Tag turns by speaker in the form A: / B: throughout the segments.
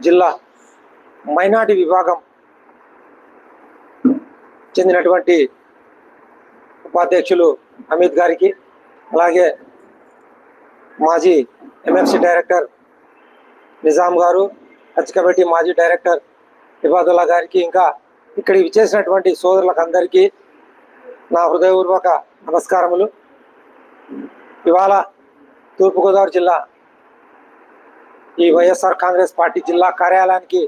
A: జిల్లా మైనార్టీ విభాగం చెందినటువంటి ఉపాధ్యక్షులు అమిత్ గారికి అలాగే మాజీ M F C director Nizam గారు హజ్ కమిటీ మాజీ డైరెక్టర్ ఇబాదుల్లా గారికి ఇంకా ఇక్కడికి విచ్చేసినటువంటి సోదరులకు అందరికీ నా హృదయపూర్వక నమస్కారములు. ఇవాళ తూర్పుగోదావరి జిల్లా ఈ వైఎస్ఆర్ కాంగ్రెస్ పార్టీ జిల్లా కార్యాలయానికి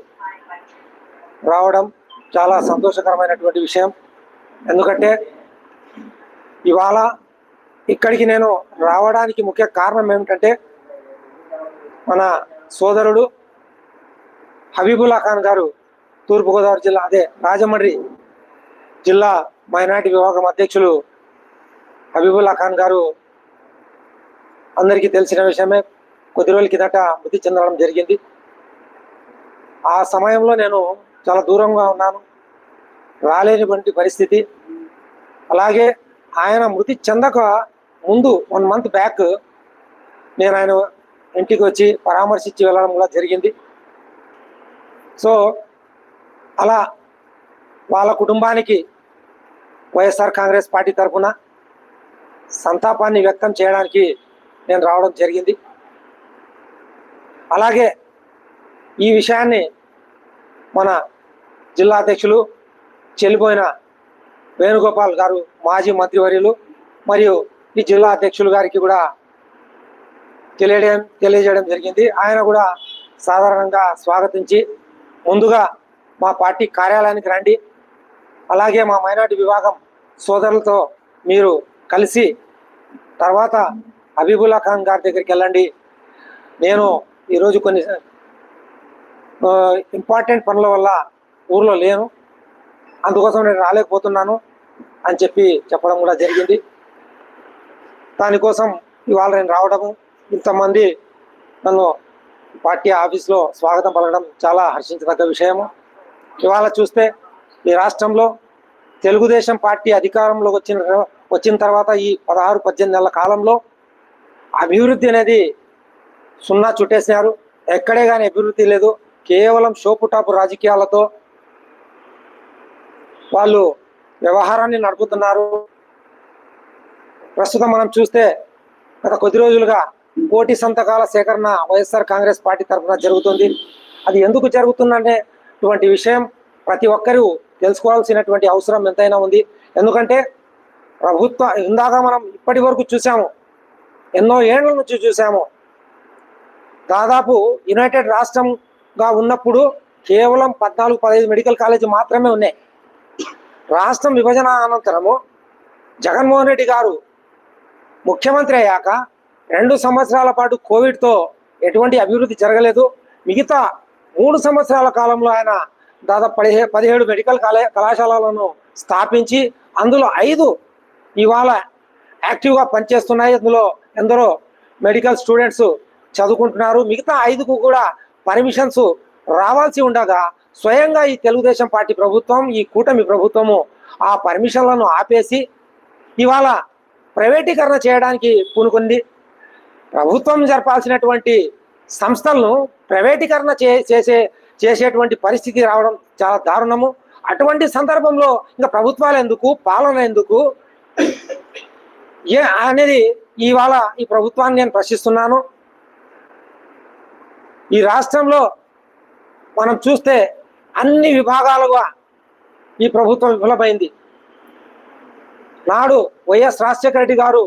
A: రావడం చాలా సంతోషకరమైనటువంటి విషయం. ఎందుకంటే ఇవాళ ఇక్కడికి నేను రావడానికి ముఖ్య కారణం ఏమిటంటే మన సోదరుడు హబీబుల్లా ఖాన్ గారు తూర్పుగోదావరి జిల్లా అదే రాజమండ్రి జిల్లా మైనార్టీ విభాగం అధ్యక్షులు హబీబుల్లా ఖాన్ గారు అందరికీ తెలిసిన విషయమే. కొద్ది రోజుల కిందట మృతి చెందడం జరిగింది. ఆ సమయంలో నేను చాలా దూరంగా ఉన్నాను. రాలేనటువంటి పరిస్థితి. అలాగే ఆయన మృతి చెందక ముందు వన్ మంత్ బ్యాక్ నేను ఆయన ఇంటికి వచ్చి పరామర్శించి వెళ్ళడం కూడా జరిగింది. సో అలా వాళ్ళ కుటుంబానికి వైఎస్ఆర్ కాంగ్రెస్ పార్టీ తరఫున సంతాపాన్ని వ్యక్తం చేయడానికి నేను రావడం జరిగింది. అలాగే ఈ విషయాన్ని మన జిల్లా అధ్యక్షులు చెల్లిపోయిన వేణుగోపాల్ గారు మాజీ మంత్రివర్యులు మరియు ఈ జిల్లా అధ్యక్షులు గారికి కూడా తెలియడం తెలియజేయడం జరిగింది. ఆయన కూడా సాధారణంగా స్వాగతించి ముందుగా మా పార్టీ కార్యాలయానికి రండి. అలాగే మా మైనార్టీ విభాగం సోదరులతో మీరు కలిసి తర్వాత హబీబుల్లా ఖాన్ గారి దగ్గరికి వెళ్ళండి. నేను ఈరోజు కొన్ని ఇంపార్టెంట్ పనుల వల్ల ఊర్లో లేను. అందుకోసం నేను రాలేకపోతున్నాను అని చెప్పి చెప్పడం కూడా జరిగింది. దానికోసం ఇవాళ నేను రావడము ఇంతమంది నన్ను పార్టీ ఆఫీస్లో స్వాగతం పలకడం చాలా హర్షించదగ్గ విషయము. ఇవాళ చూస్తే ఈ రాష్ట్రంలో తెలుగుదేశం పార్టీ అధికారంలోకి వచ్చిన వచ్చిన తర్వాత ఈ పదహారు పద్దెనిమిది నెలల కాలంలో అభివృద్ధి అనేది సున్నా చుట్టేసినారు. ఎక్కడే కానీ అభివృద్ధి లేదు. కేవలం షోపుటాపు రాజకీయాలతో వాళ్ళు వ్యవహారాన్ని నడుపుతున్నారు. ప్రస్తుతం మనం చూస్తే గత కొద్ది రోజులుగా కోటి సంతకాల సేకరణ వైఎస్ఆర్ కాంగ్రెస్ పార్టీ తరఫున జరుగుతుంది. అది ఎందుకు జరుగుతుందనేటువంటి విషయం ప్రతి ఒక్కరూ తెలుసుకోవాల్సినటువంటి అవసరం ఎంతైనా ఉంది. ఎందుకంటే ప్రభుత్వ ఇందాక మనం ఇప్పటి వరకు చూసాము. ఎన్నో ఏళ్ళ నుంచి చూసాము. దాదాపు యునైటెడ్ రాష్ట్రంగా ఉన్నప్పుడు కేవలం పద్నాలుగు పదహైదు మెడికల్ కాలేజీ మాత్రమే ఉన్నాయి. రాష్ట్రం విభజన అనంతరము జగన్మోహన్ రెడ్డి గారు ముఖ్యమంత్రి అయ్యాక రెండు సంవత్సరాల పాటు కోవిడ్తో ఎటువంటి అభివృద్ధి జరగలేదు. మిగతా మూడు సంవత్సరాల కాలంలో ఆయన దాదాపు పదిహే పదిహేడు మెడికల్ కాలే కళాశాలలను స్థాపించి అందులో ఐదు ఇవాళ యాక్టివ్గా పనిచేస్తున్నాయి. అందులో ఎందరో మెడికల్ స్టూడెంట్స్ చదువుకుంటున్నారు. మిగతా ఐదుకు కూడా పర్మిషన్స్ రావాల్సి ఉండగా స్వయంగా ఈ తెలుగుదేశం పార్టీ ప్రభుత్వం ఈ కూటమి ప్రభుత్వము ఆ పర్మిషన్లను ఆపేసి ఇవాళ ప్రైవేటీకరణ చేయడానికి పూనుకుంది. ప్రభుత్వం జరపాల్సినటువంటి సంస్థలను ప్రైవేటీకరణ చే చేసే చేసేటువంటి పరిస్థితి రావడం చాలా దారుణము. అటువంటి సందర్భంలో ఇంకా ప్రభుత్వాలు ఎందుకు పాలన ఎందుకు? ఏ అనేది ఇవాళ ఈ ప్రభుత్వాన్ని నేను ప్రశ్నిస్తున్నాను. ఈ రాష్ట్రంలో మనం చూస్తే అన్ని విభాగాలుగా ఈ ప్రభుత్వం విఫలమైంది. నాడు వైఎస్ రాజశేఖర రెడ్డి గారు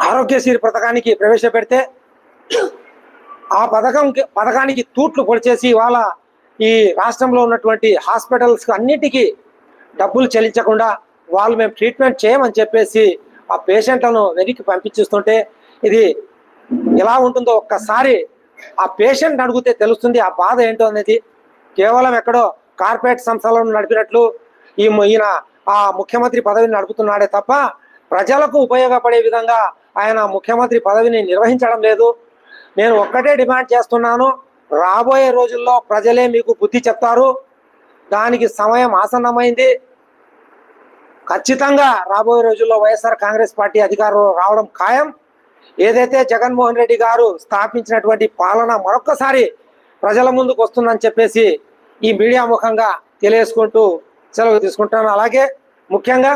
A: ఆరోగ్యశ్రీ పథకానికి ప్రవేశపెడితే ఆ పథకం పథకానికి తూట్లు పొడిచేసి ఇవాళ ఈ రాష్ట్రంలో ఉన్నటువంటి హాస్పిటల్స్ అన్నిటికీ డబ్బులు చెల్లించకుండా వాళ్ళు మేము ట్రీట్మెంట్ చేయమని చెప్పేసి ఆ పేషెంట్లను వెనక్కి పంపించేస్తుంటే ఇది ఎలా ఉంటుందో ఒక్కసారి ఆ పేషెంట్ అడిగితే తెలుస్తుంది ఆ బాధ ఏంటో అనేది. కేవలం ఎక్కడో కార్పొరేట్ సంస్థలను నడిపినట్లు ఈ ఈయన ఆ ముఖ్యమంత్రి పదవిని నడుపుతున్నాడే తప్ప ప్రజలకు ఉపయోగపడే విధంగా ఆయన ముఖ్యమంత్రి పదవిని నిర్వహించడం లేదు. నేను ఒక్కటే డిమాండ్ చేస్తున్నాను రాబోయే రోజుల్లో ప్రజలే మీకు బుద్ధి చెప్తారు. దానికి సమయం ఆసన్నమైంది. ఖచ్చితంగా రాబోయే రోజుల్లో వైఎస్ఆర్ కాంగ్రెస్ పార్టీ అధికారంలో రావడం ఖాయం. ఏదైతే జగన్మోహన్ రెడ్డి గారు స్థాపించినటువంటి పాలన మరొక్కసారి ప్రజల ముందుకు వస్తుందని చెప్పేసి ఈ మీడియా ముఖంగా తెలియజేసుకుంటూ సెలవు తీసుకుంటాను అలాగే ముఖ్యంగా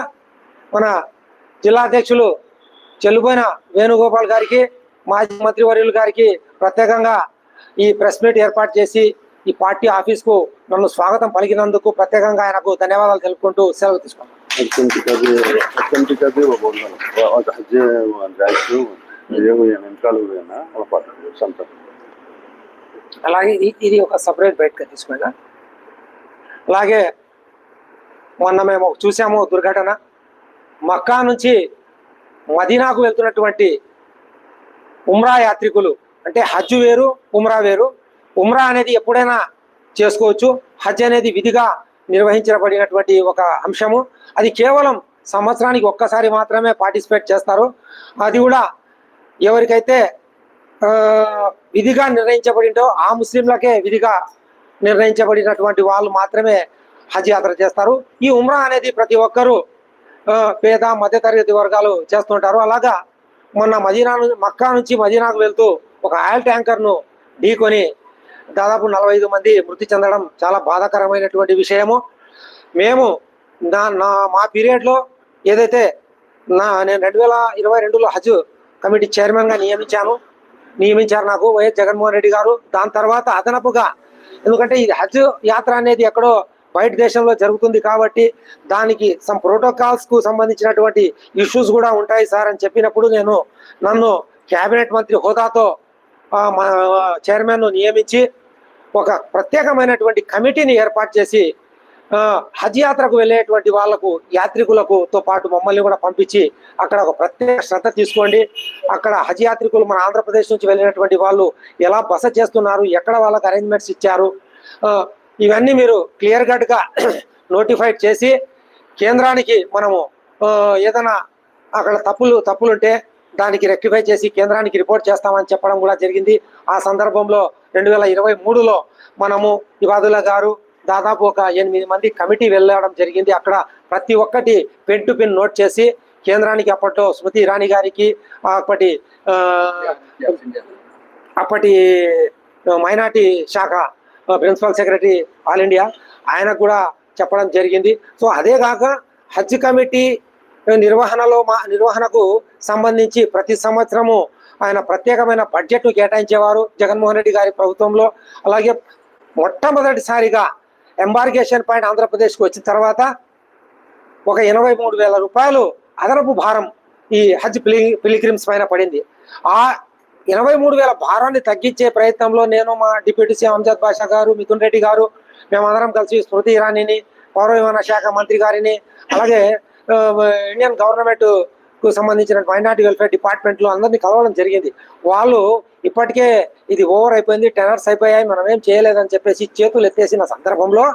A: మన జిల్లా అధ్యక్షులు చెల్లుబోయిన వేణుగోపాల్ గారికి మాజీ మంత్రివర్యులు గారికి ప్రత్యేకంగా ఈ ప్రెస్ మీట్ ఏర్పాటు చేసి ఈ పార్టీ ఆఫీస్కు నన్ను స్వాగతం పలికినందుకు ప్రత్యేకంగా ఆయనకు ధన్యవాదాలు తెలుపుకుంటూ సెలవు తీసుకున్నాను అలాగే ఇది ఒక సపరేట్ బయటకు తీసుకున్నా అలాగే మొన్న మేము చూసాము దుర్ఘటన. మక్కా నుంచి మదీనాకు వెళ్తున్నటువంటి ఉమ్రా యాత్రికులు అంటే హజ్ వేరు ఉమ్రా వేరు. ఉమ్రా అనేది ఎప్పుడైనా చేసుకోవచ్చు. హజ్ అనేది విధిగా నిర్వహించబడినటువంటి ఒక అంశము. అది కేవలం సంవత్సరానికి ఒక్కసారి మాత్రమే పార్టిసిపేట్ చేస్తారు. అది కూడా ఎవరికైతే విధిగా నిర్ణయించబడిందో ఆ ముస్లింలకే విధిగా నిర్ణయించబడినటువంటి వాళ్ళు మాత్రమే హజ్ యాత్ర చేస్తారు. ఈ ఉమ్రా అనేది ప్రతి ఒక్కరూ పేద మధ్యతరగతి వర్గాలు చేస్తుంటారు. అలాగా మొన్న మదీనా నుంచి మక్కా నుంచి మదీనాకు వెళ్తూ ఒక ఆయిల్ ట్యాంకర్ను ఢీకొని దాదాపు నలభై ఐదు మంది మృతి చెందడం చాలా బాధాకరమైనటువంటి విషయము. మేము నా నా మా పీరియడ్లో ఏదైతే నా నేను రెండు వేల ఇరవై రెండులో హజ్ కమిటీ చైర్మన్గా నియమించాను నియమించారు నాకు వైఎస్ జగన్మోహన్ రెడ్డి గారు. దాని తర్వాత అదనపుగా ఎందుకంటే ఇది హజ్ యాత్ర అనేది ఎక్కడో బయట దేశంలో జరుగుతుంది కాబట్టి దానికి సమ్ ప్రోటోకాల్స్కు సంబంధించినటువంటి ఇష్యూస్ కూడా ఉంటాయి సార్ అని చెప్పినప్పుడు నేను నన్ను కేబినెట్ మంత్రి హోదాతో మా చైర్మన్ నియమించి ఒక ప్రత్యేకమైనటువంటి కమిటీని ఏర్పాటు చేసి హజ్ యాత్రకు వెళ్ళేటువంటి వాళ్ళకు యాత్రికులకుతో పాటు మమ్మల్ని కూడా పంపించి అక్కడ ఒక ప్రత్యేక శ్రద్ధ తీసుకోండి. అక్కడ హజ్ యాత్రికులు మన ఆంధ్రప్రదేశ్ నుంచి వెళ్ళినటువంటి వాళ్ళు ఎలా బస చేస్తున్నారు ఎక్కడ వాళ్ళకు అరేంజ్మెంట్స్ ఇచ్చారు ఇవన్నీ మీరు క్లియర్ కట్గా నోటిఫైడ్ చేసి కేంద్రానికి మనము ఏదైనా అక్కడ తప్పులు తప్పులుంటే దానికి రెక్టిఫై చేసి కేంద్రానికి రిపోర్ట్ చేస్తామని చెప్పడం కూడా జరిగింది. ఆ సందర్భంలో రెండు వేల ఇరవై మూడులో మనము ఇవాదుల గారు దాదాపు ఒక ఎనిమిది మంది కమిటీ వెళ్ళడం జరిగింది. అక్కడ ప్రతి ఒక్కటి పెన్ టు పెన్ నోట్ చేసి కేంద్రానికి అప్పట్లో స్మృతి ఇరానీ గారికి అప్పటి అప్పటి మైనార్టీ శాఖ ప్రిన్సిపల్ సెక్రటరీ ఆల్ ఇండియా ఆయనకు కూడా చెప్పడం జరిగింది. సో అదే కాక హజ్ కమిటీ నిర్వహణలో మా నిర్వహణకు సంబంధించి ప్రతి సంవత్సరము ఆయన ప్రత్యేకమైన బడ్జెట్ను కేటాయించేవారు జగన్మోహన్ రెడ్డి గారి ప్రభుత్వంలో. అలాగే మొట్టమొదటిసారిగా ఎంబార్గేషన్ పాయింట్ ఆంధ్రప్రదేశ్కి వచ్చిన తర్వాత ఒక ఎనభై మూడు వేల రూపాయలు అదనపు భారం ఈ హజ్ పిలి పిలిగ్రిమ్స్ పైన పడింది. ఆ ఎనభై మూడు వేల భారాన్ని తగ్గించే ప్రయత్నంలో నేను మా డిప్యూటీ సీఎం అంజద్ బాషా గారు మిథున్ రెడ్డి గారు మేమందరం కలిసి స్మృతి ఇరానీని పౌర విమాన శాఖ మంత్రి గారిని అలాగే ఇండియన్ గవర్నమెంట్కు సంబంధించిన మైనార్టీ వెల్ఫేర్ డిపార్ట్మెంట్లో అందరినీ కలవడం జరిగింది. వాళ్ళు ఇప్పటికే ఇది ఓవర్ అయిపోయింది టెనర్స్ అయిపోయాయి మనం ఏం చేయలేదని చెప్పేసి చేతులు ఎత్తేసిన సందర్భంలో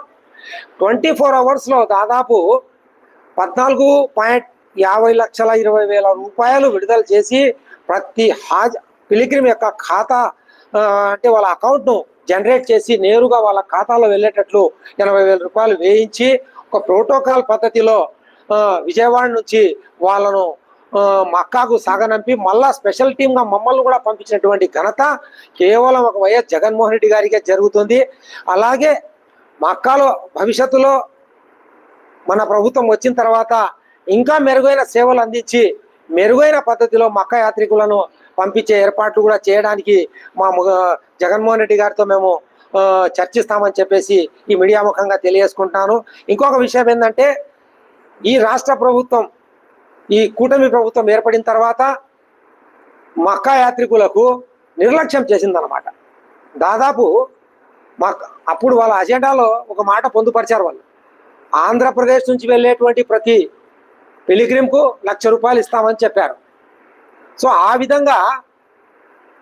A: ట్వంటీ ఫోర్ అవర్స్లో దాదాపు పద్నాలుగు పాయింట్ యాభై లక్షల ఇరవై వేల రూపాయలు విడుదల చేసి ప్రతి హాజ్ పిలిగ్రిమ్ యొక్క ఖాతా అంటే వాళ్ళ అకౌంట్ను జనరేట్ చేసి నేరుగా వాళ్ళ ఖాతాలో వెళ్ళేటట్లు ఎనభై వేల రూపాయలు వేయించి ఒక ప్రోటోకాల్ పద్ధతిలో విజయవాడ నుంచి వాళ్ళను మక్కాకు సాగనంపి మళ్ళా స్పెషల్ టీంగా మమ్మల్ని కూడా పంపించినటువంటి ఘనత కేవలం ఒక వైఎస్ జగన్మోహన్ రెడ్డి గారికే జరుగుతుంది. అలాగే మక్కాలో భవిష్యత్తులో మన ప్రభుత్వం వచ్చిన తర్వాత ఇంకా మెరుగైన సేవలు అందించి మెరుగైన పద్ధతిలో మక్క యాత్రికులను పంపించే ఏర్పాట్లు కూడా చేయడానికి మా జగన్మోహన్ రెడ్డి గారితో మేము చర్చిస్తామని చెప్పేసి ఈ మీడియా ముఖంగా తెలియజేసుకుంటాను ఇంకొక విషయం ఏంటంటే ఈ రాష్ట్ర ప్రభుత్వం ఈ కూటమి ప్రభుత్వం ఏర్పడిన తర్వాత మక్కా యాత్రికులకు నిర్లక్ష్యం చేసిందనమాట దాదాపు మా అప్పుడు వాళ్ళ అజెండాలో ఒక మాట పొందుపరిచారు వాళ్ళు. ఆంధ్రప్రదేశ్ నుంచి వెళ్ళేటువంటి ప్రతి పిలిగ్రిమ్కు లక్ష రూపాయలు ఇస్తామని చెప్పారు. సో ఆ విధంగా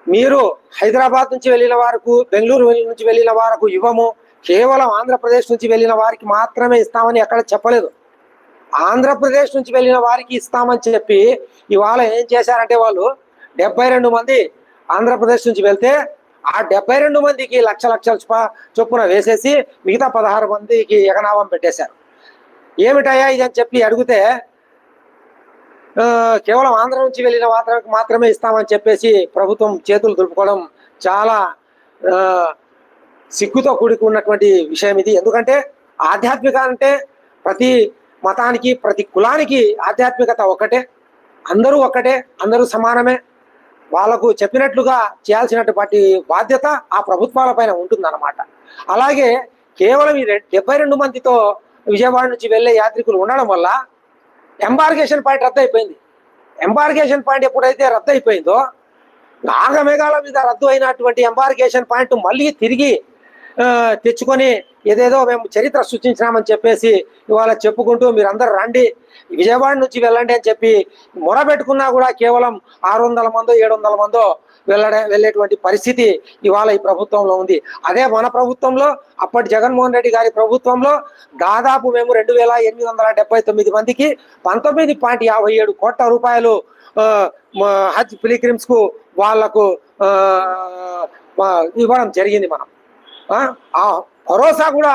A: మీరు హైదరాబాద్ నుంచి వెళ్ళిన వారికి బెంగళూరు నుంచి వెళ్ళిన వారికి ఇవ్వము కేవలం ఆంధ్రప్రదేశ్ నుంచి వెళ్ళిన వారికి మాత్రమే ఇస్తామని ఎక్కడ చెప్పలేదు. ఆంధ్రప్రదేశ్ నుంచి వెళ్ళిన వారికి ఇస్తామని చెప్పి ఇవాళ ఏం చేశారంటే వాళ్ళు డెబ్బై రెండు మంది ఆంధ్రప్రదేశ్ నుంచి వెళ్తే ఆ డెబ్బై రెండు మందికి లక్ష లక్షల చొప్పున వేసేసి మిగతా పదహారు మందికి ఎగనామం పెట్టేశారు. ఏమిటయ్యా ఇది అని చెప్పి అడిగితే కేవలం ఆంధ్ర నుంచి వెళ్ళిన మాత్రమే మాత్రమే ఇస్తామని చెప్పేసి ప్రభుత్వం చేతులు దులుపుకోవడం చాలా సిగ్గుతో కూడుకున్నటువంటి విషయం ఇది. ఎందుకంటే ఆధ్యాత్మిక అంటే ప్రతి మతానికి ప్రతి కులానికి ఆధ్యాత్మికత ఒకటే. అందరూ ఒకటే అందరూ సమానమే. వాళ్ళకు చెప్పినట్లుగా చేయాల్సినటువంటి బాధ్యత ఆ ప్రభుత్వాల పైన ఉంటుందన్నమాట. అలాగే కేవలం ఈ డెబ్బై రెండు మందితో విజయవాడ నుంచి వెళ్ళే యాత్రికులు ఉండడం వల్ల ఎంబార్గేషన్ పాయింట్ రద్దు అయిపోయింది ఎంబార్గేషన్ పాయింట్ ఎప్పుడైతే రద్దు అయిపోయిందో నాగమేఘాల మీద రద్దు అయినటువంటి ఎంబార్గేషన్ పాయింట్ మళ్ళీ తిరిగి తెచ్చుకొని ఏదేదో మేము చరిత్ర సృష్టించినామని చెప్పేసి ఇవాళ చెప్పుకుంటూ మీరందరూ రండి. విజయవాడ నుంచి వెళ్ళండి అని చెప్పి మొరబెట్టుకున్నా కూడా కేవలం ఆరు వందల మందో ఏడు వందల మందో వెళ్ళడే వెళ్ళేటువంటి పరిస్థితి ఇవాళ ఈ ప్రభుత్వంలో ఉంది. అదే మన ప్రభుత్వంలో అప్పటి జగన్మోహన్ రెడ్డి గారి ప్రభుత్వంలో దాదాపు మేము రెండు వేల ఎనిమిది వందల డెబ్బై తొమ్మిది మందికి పంతొమ్మిది పాయింట్ యాభై ఏడు కోట్ల రూపాయలు హజ్ పిలిగ్రిమ్స్కు వాళ్ళకు ఇవ్వడం జరిగింది మనం. ఆ, భరోసా కూడా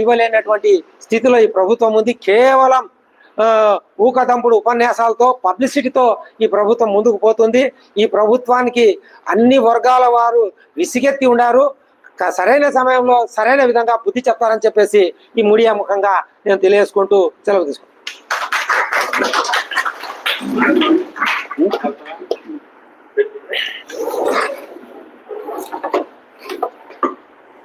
A: ఇవ్వలేనటువంటి స్థితిలో ఈ ప్రభుత్వం ఉంది. కేవలం ఊకదంపుడు ఉపన్యాసాలతో పబ్లిసిటీతో ఈ ప్రభుత్వం ముందుకు పోతుంది. ఈ ప్రభుత్వానికి అన్ని వర్గాల వారు విసిగెత్తి ఉన్నారు సరైన సమయంలో సరైన విధంగా బుద్ధి చెప్తారని చెప్పేసి ఈ మీడియా ముఖంగా నేను తెలియజేసుకుంటూ సెలవు తీసుకుంటాను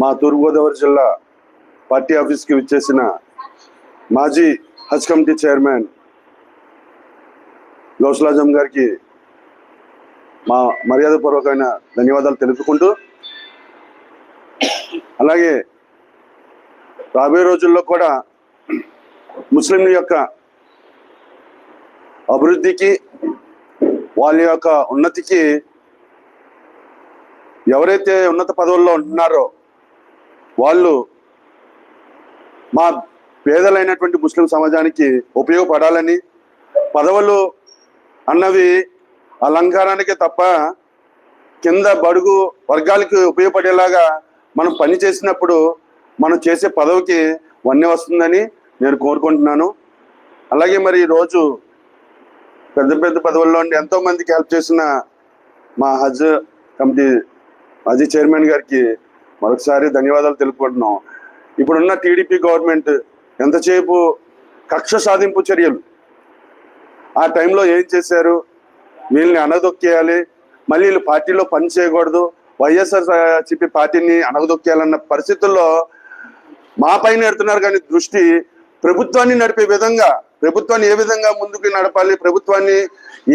B: మా తూర్పుగోదావరి జిల్లా పార్టీ ఆఫీస్కి విచ్చేసిన మాజీ హజ్ కమిటీ చైర్మన్ గౌసలాజం గారికి మా మర్యాదపూర్వకమైన ధన్యవాదాలు తెలుపుకుంటూ అలాగే రాబోయే రోజుల్లో కూడా ముస్లింల యొక్క అభివృద్ధికి వాళ్ళ యొక్క ఉన్నతికి ఎవరైతే ఉన్నత పదవుల్లో ఉంటున్నారో వాళ్ళు మా పేదలైనటువంటి ముస్లిం సమాజానికి ఉపయోగపడాలని పదవులు అన్నవి అలంకారానికే తప్ప కింద బడుగు వర్గాలకి ఉపయోగపడేలాగా మనం పని చేసినప్పుడు మనం చేసే పదవికి వన్నె వస్తుందని నేను కోరుకుంటున్నాను. అలాగే మరి ఈరోజు పెద్ద పెద్ద పదవుల్లో ఉండి ఎంతో మందికి హెల్ప్ చేసిన మా హజ్ కమిటీ మాజీ చైర్మన్ గారికి మరొకసారి ధన్యవాదాలు తెలుపుకుంటున్నాం. ఇప్పుడున్న టీడీపీ గవర్నమెంట్ ఎంతసేపు కక్ష సాధింపు చర్యలు? ఆ టైంలో ఏం చేశారు? వీళ్ళని అనదొక్కేయాలి మళ్ళీ వీళ్ళు పార్టీలో పని చేయకూడదు. వైఎస్ఆర్ చెప్పి పార్టీని అనగదొక్కేయాలన్న పరిస్థితుల్లో మా పైన ఎడుతున్నారు కానీ దృష్టి ప్రభుత్వాన్ని నడిపే విధంగా ప్రభుత్వాన్ని ఏ విధంగా ముందుకు నడపాలి ప్రభుత్వాన్ని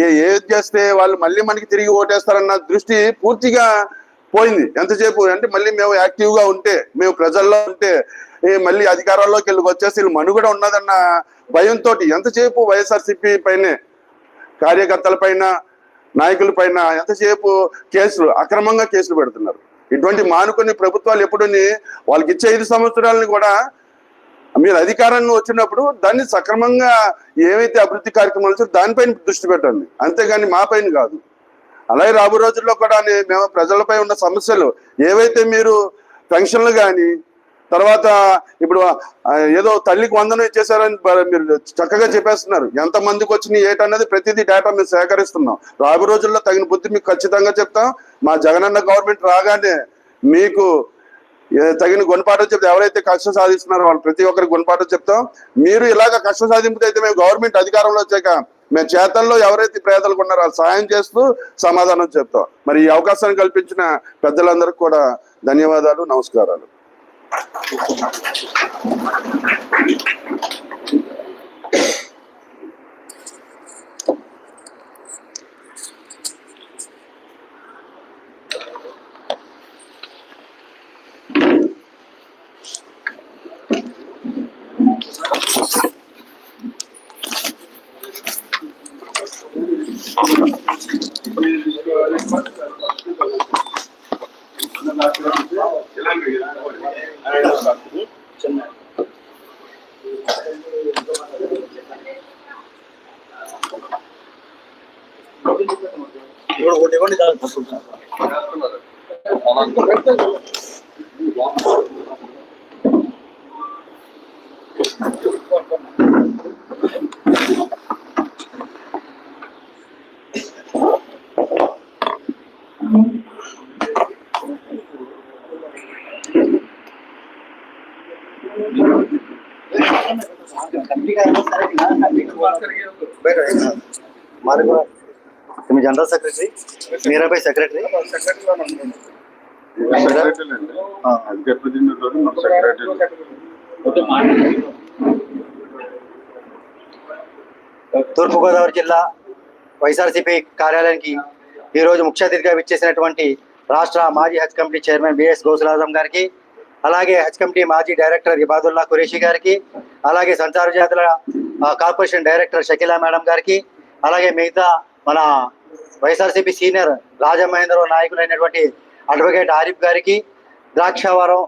B: ఏ ఏది చేస్తే వాళ్ళు మళ్ళీ మనకి తిరిగి ఓటేస్తారన్న దృష్టి పూర్తిగా పోయింది. ఎంతసేపు అంటే మళ్ళీ మేము యాక్టివ్గా ఉంటే మేము ప్రజల్లో ఉంటే మళ్ళీ అధికారాల్లోకి వెళ్ళి వచ్చేసి వీళ్ళు మనుగడ ఉన్నదన్న భయంతో ఎంతసేపు వైఎస్ఆర్సిపి పైనే కార్యకర్తల పైన నాయకుల పైన ఎంతసేపు కేసులు అక్రమంగా కేసులు పెడుతున్నారు. ఇటువంటి మానుకొని ప్రభుత్వాలు ఎప్పుడుని వాళ్ళకి ఇచ్చే ఐదు సంవత్సరాలని కూడా మీరు అధికారాన్ని వచ్చినప్పుడు దాన్ని సక్రమంగా ఏవైతే అభివృద్ధి కార్యక్రమాలు దానిపైన దృష్టి పెట్టండి. అంతేగాని మా పైన కాదు. అలాగే రాబో రోజుల్లో కూడా మేము ప్రజలపై ఉన్న సమస్యలు ఏవైతే మీరు పెన్షన్లు కానీ తర్వాత ఇప్పుడు ఏదో తల్లికి వందనం ఇచ్చేసారని మీరు చక్కగా చెప్పేస్తున్నారు. ఎంత మందికి వచ్చినాయి ఏటన్నది ప్రతిదీ డేటా మేము సేకరిస్తున్నాం. రాబో రోజుల్లో తగిన బుద్ధి మీకు ఖచ్చితంగా చెప్తాం. మా జగనన్న గవర్నమెంట్ రాగానే మీకు తగిన గుణపాఠం చెప్తే ఎవరైతే కష్ట సాధిస్తున్నారో వాళ్ళు ప్రతి ఒక్కరికి గుణపాఠం చెప్తాం. మీరు ఇలాగ కష్టం సాధింపు అయితే మేము గవర్నమెంట్ అధికారంలో వచ్చాక మేము చేతల్లో ఎవరైతే పేదలకు ఉన్నారో సహాయం చేస్తూ సమాధానం చెప్తాం. మరి ఈ అవకాశాన్ని కల్పించిన పెద్దలందరికీ కూడా ధన్యవాదాలు నమస్కారాలు.
C: Bir öğretmen మీ జనరల్ సెక్రటరీ మీరాబాయ్ సెక్రటరీ. తూర్పుగోదావరి జిల్లా Y S R C P కార్యాలయానికి ఈరోజు ముఖ్య అతిథిగా విచ్చేసినటువంటి రాష్ట్ర మాజీ Haj committee chairman B S Gousulazam గారికి అలాగే హజ్ కమిటీ మాజీ డైరెక్టర్ ఇబాదుల్లా ఖురేషి గారికి అలాగే సంచార జాతుల కార్పొరేషన్ డైరెక్టర్ షకీలా మేడం గారికి అలాగే మిగతా మన వైఎస్ఆర్సీపీ సీనియర్ రాజమహేంద్ర నాయకులైనటువంటి అడ్వకేట్ ఆరిఫ్ గారికి ద్రాక్షావరం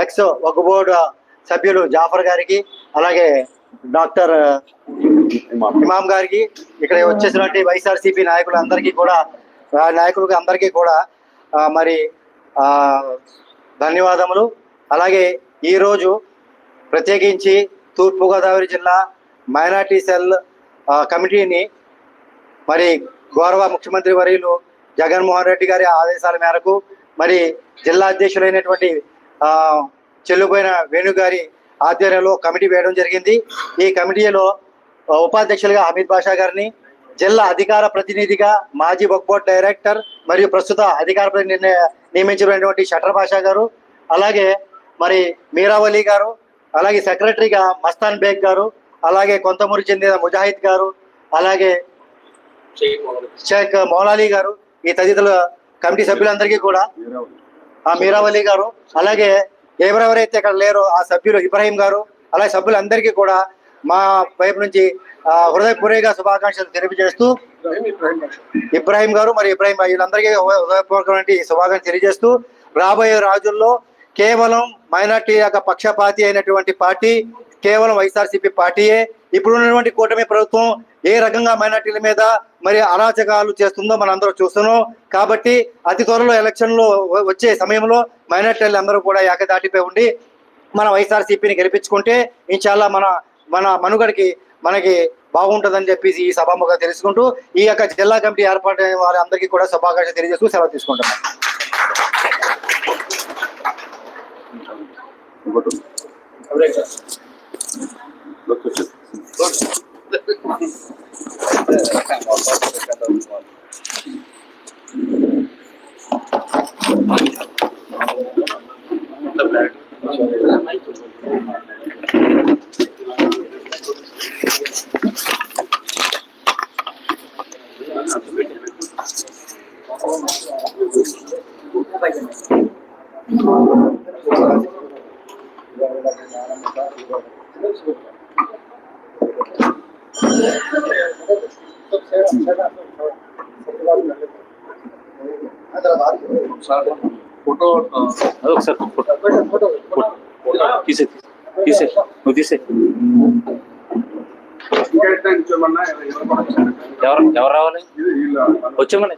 C: ఎక్స్ వక్ బోర్డు సభ్యులు జాఫర్ గారికి అలాగే డాక్టర్ ఇమాం గారికి ఇక్కడ వచ్చేసినటువంటి వైఎస్ఆర్సీపీ నాయకులందరికీ కూడా ఆ, నాయకులకు అందరికీ కూడా మరి ధన్యవాదములు. అలాగే ఈరోజు ప్రత్యేకించి తూర్పుగోదావరి జిల్లా మైనార్టీ సెల్ కమిటీని మరి గౌరవ ముఖ్యమంత్రి వర్యులు జగన్మోహన్ రెడ్డి గారి ఆదేశాల మేరకు మరి జిల్లా అధ్యక్షులైనటువంటి చెల్లుపోయిన వేణు గారి ఆధ్వర్యంలో కమిటీ వేయడం జరిగింది. ఈ కమిటీలో ఉపాధ్యక్షులుగా అమిత్ బాషా గారిని జిల్లా అధికార ప్రతినిధిగా మాజీ వక్బోర్డ్ డైరెక్టర్ మరియు ప్రస్తుత అధికార ప్రతినిధి నియమించినటువంటి షటర్ బాషా గారు అలాగే మరి మీరావలి గారు అలాగే సెక్రటరీగా మస్తాన్ బేగ్ గారు అలాగే కొంతమూరు చెందిన ముజాహిద్ గారు అలాగే షేక్ మౌలాలి గారు ఈ తదితరుల కమిటీ సభ్యులందరికీ కూడా ఆ మీరావలి గారు అలాగే ఎవరెవరైతే ఇక్కడ లేరో ఆ సభ్యులు ఇబ్రాహీం గారు అలాగే సభ్యులందరికీ కూడా మా వైపు నుంచి హృదయపూర్వక శుభాకాంక్షలు తెలియజేస్తూ ఇబ్రాహీం గారు మరి ఇబ్రాహీం వీళ్ళందరికీ హృదయపూర్వకమైన శుభాకాంక్షలు తెలియజేస్తూ రాబోయే రోజుల్లో కేవలం మైనార్టీ యొక్క పక్షపాతి అయినటువంటి పార్టీ కేవలం వైఎస్ఆర్సీపీ పార్టీయే. ఇప్పుడు ఉన్నటువంటి కూటమి ప్రభుత్వం ఏ రకంగా మైనార్టీల మీద మరి అరాచకాలు చేస్తుందో మనం అందరూ చూస్తున్నాం. కాబట్టి అతి త్వరలో ఎలక్షన్లో వచ్చే సమయంలో మైనార్టీలు అందరూ కూడా ఏకదాటిపై ఉండి మన వైఎస్ఆర్సీపీని గెలిపించుకుంటే ఇంచాలా మన మన మనుగడకి మనకి బాగుంటుందని చెప్పేసి ఈ సభాముగా తెలుసుకుంటూ ఈ యొక్క జిల్లా కమిటీ ఏర్పాటు అయిన వారందరికీ కూడా శుభాకాంక్షలు తెలియజేస్తూ సెలవు Look at you. Thank you.
D: Photo అదొకసారి ఫోటో తీసే తీసే నువ్వు తీసే ఎవరు ఎవరు రావాలి వచ్చామని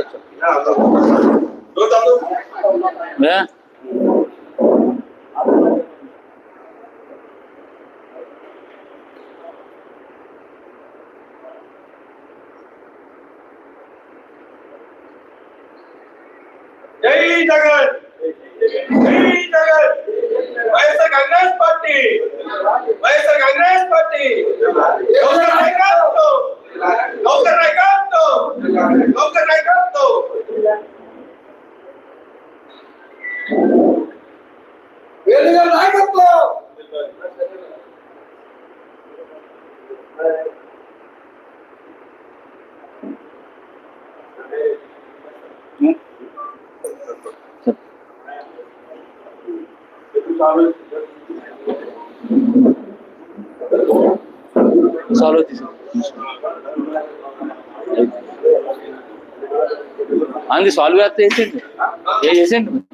E: వచ్చింది. ఆ, అదో. డోర్ దాంతో
D: ఏ?
E: జై జగన్! జై Jagan Y S R Congress party Y S R Congress party నౌకర్ నాయకత్వం నౌకర్ నాయకత్వం నౌకర్ నాయకత్వం వేలుగా నాయకత్వం
D: సాల్వ్ తీసు అంది సాల్వ్ చేస్తే వేసేయండి ఏ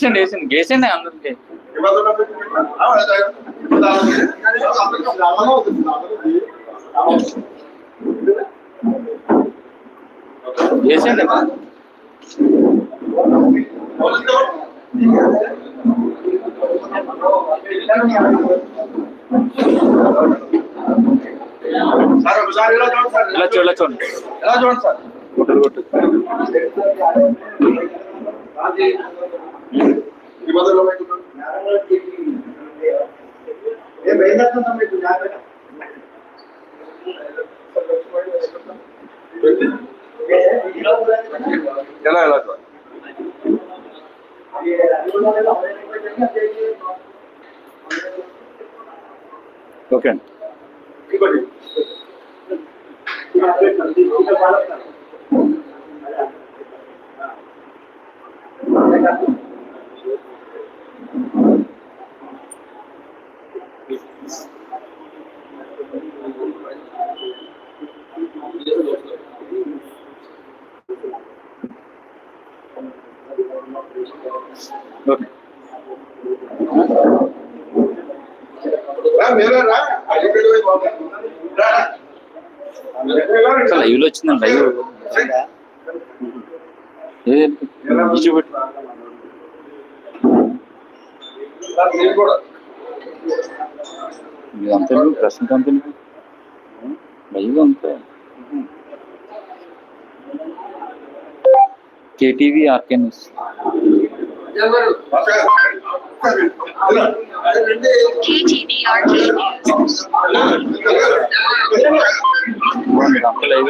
D: వేసేయండి వేసేయండి వేసేయండి వేసేయండి అందరికి వేసేయండి
E: సార్ ఒకసారి ఇలా చూడండి సార్
D: ఇలా చూడ ఇలా చూడండి
E: ఎలా చూడండి సార్
D: కొట్టు కొట్టు
E: ఈ మొదలు పెట్టుకోండి. ఎలా ఎలా చూడండి
D: ఓకే అండి
E: ఇంకోటి
D: ఓకే లైవ్లో వచ్చిందండి లైవ్ ఇదంతా ప్రశ్న కంపెనీ లైవ్ అంతే KTV RK news
F: KTVRK News.
D: అంతా లైవ్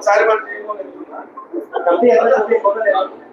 E: सारे
D: बार नहीं
E: है